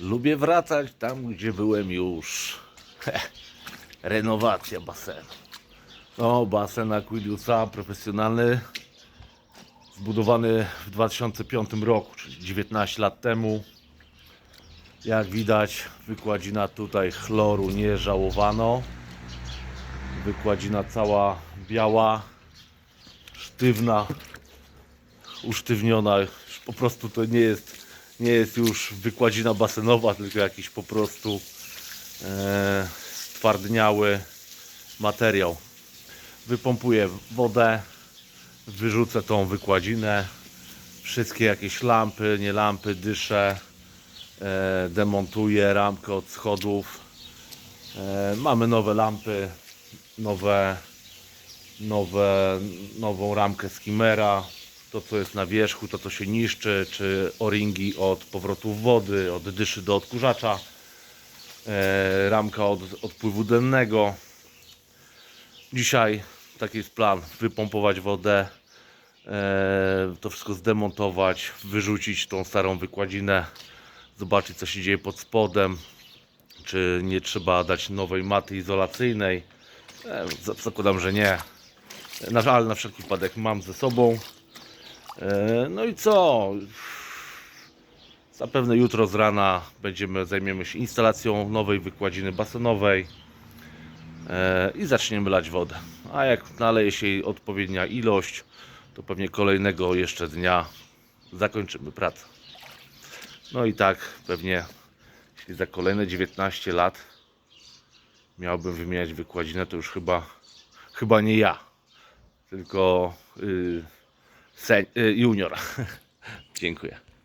Lubię wracać tam, gdzie byłem już. Renowacja basenu. No, basen Aquilusa profesjonalny, zbudowany w 2005 roku, czyli 19 lat temu. Jak widać, wykładzina tutaj chloru nie żałowano. Wykładzina cała biała, sztywna, usztywniona. Po prostu to nie jest, nie jest już wykładzina basenowa, tylko jakiś po prostu e, stwardniały materiał. Wypompuję wodę, wyrzucę tą wykładzinę, wszystkie jakieś lampy, nie lampy, dysze, e, demontuję ramkę od schodów. E, mamy nowe lampy, nowe, nowe, nową ramkę skimmera. To co jest na wierzchu, to co się niszczy, czy o-ringi od powrotów wody, od dyszy do odkurzacza, e, ramka od odpływu dennego. Dzisiaj taki jest plan, wypompować wodę, e, to wszystko zdemontować, wyrzucić tą starą wykładzinę, zobaczyć co się dzieje pod spodem, czy nie trzeba dać nowej maty izolacyjnej. E, za- zakładam, że nie, ale na wszelki wypadek mam ze sobą. E, no i co? Zapewne jutro z rana będziemy, zajmiemy się instalacją nowej wykładziny basenowej e, i zaczniemy lać wodę. A jak naleje się jej odpowiednia ilość, to pewnie kolejnego jeszcze dnia zakończymy pracę. No i tak pewnie, jeśli za kolejne 19 lat miałbym wymieniać wykładzinę, to już chyba, chyba nie ja, tylko y, sen, y, junior. Dziękuję.